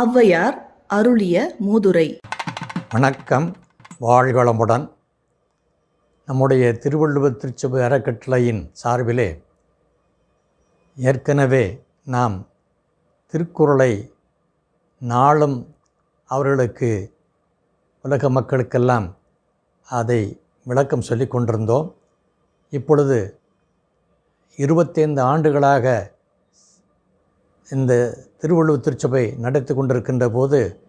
ஔவையார் அருளிய மூதுரை. வணக்கம். வாழ்வளமுடன் நம்முடைய திருவள்ளுவர் திருச்சபை அறக்கட்டளையின் சார்பிலே ஏற்கனவே நாம் திருக்குறளை நாளும் அவர்களுக்கு உலக மக்களுக்கெல்லாம் அதை விளக்கம் சொல்லி கொண்டிருந்தோம். இப்பொழுது இருபத்தைந்து ஆண்டுகளாக இந்த திருவள்ளுவர் திருச்சபை நடத்தி கொண்டிருக்கின்ற போது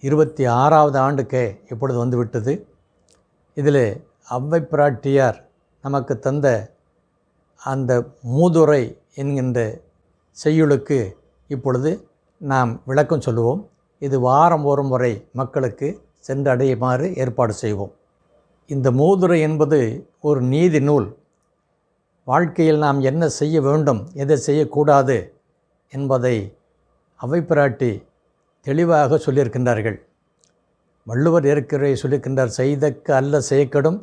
இருபத்தி ஆறாவது ஆண்டுக்கே இப்பொழுது வந்துவிட்டது? இதில் அவ்வை பிராட்டியார் நமக்கு தந்த அந்த மூதுரை என்கின்ற செய்யுளுக்கு இப்பொழுது நாம் விளக்கம் சொல்லுவோம். இது வாரம் ஒரு முறை மக்களுக்கு சென்றடையுமாறு ஏற்பாடு செய்வோம். இந்த மூதுரை என்பது ஒரு நீதி நூல். வாழ்க்கையில் நாம் என்ன செய்ய வேண்டும் எதை செய்யக்கூடாது என்பதை அவை பிராட்டி தெளிவாக சொல்லியிருக்கின்றார்கள். வள்ளுவர் ஏற்கனவே சொல்லியிருக்கின்றார் செய்தக்க அல்ல செய்யக்கெடும்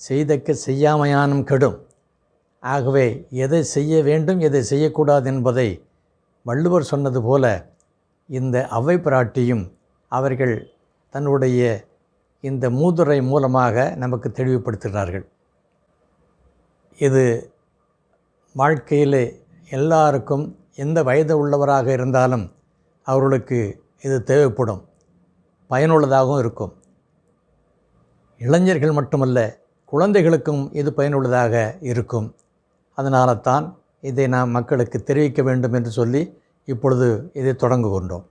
செய்தக்க செய்யாமையானும் கெடும். ஆகவே எதை செய்ய வேண்டும் எதை செய்யக்கூடாது என்பதை வள்ளுவர் சொன்னது போல இந்த அவை பிராட்டியும் அவர்கள் தன்னுடைய இந்த மூதுரை மூலமாக நமக்கு தெளிவுபடுத்துகிறார்கள். இது வாழ்க்கையிலே எல்லாருக்கும் எந்த வயது உள்ளவராக இருந்தாலும் அவர்களுக்கு இது தேவைப்படும். பயனுள்ளதாகவும் இருக்கும். இளைஞர்கள் மட்டுமல்ல குழந்தைகளுக்கும் இது பயனுள்ளதாக இருக்கும். அதனால தான் இதை நாம் மக்களுக்கு தெரிவிக்க வேண்டும் என்று சொல்லி இப்பொழுது இதை தொடங்குகின்றோம்.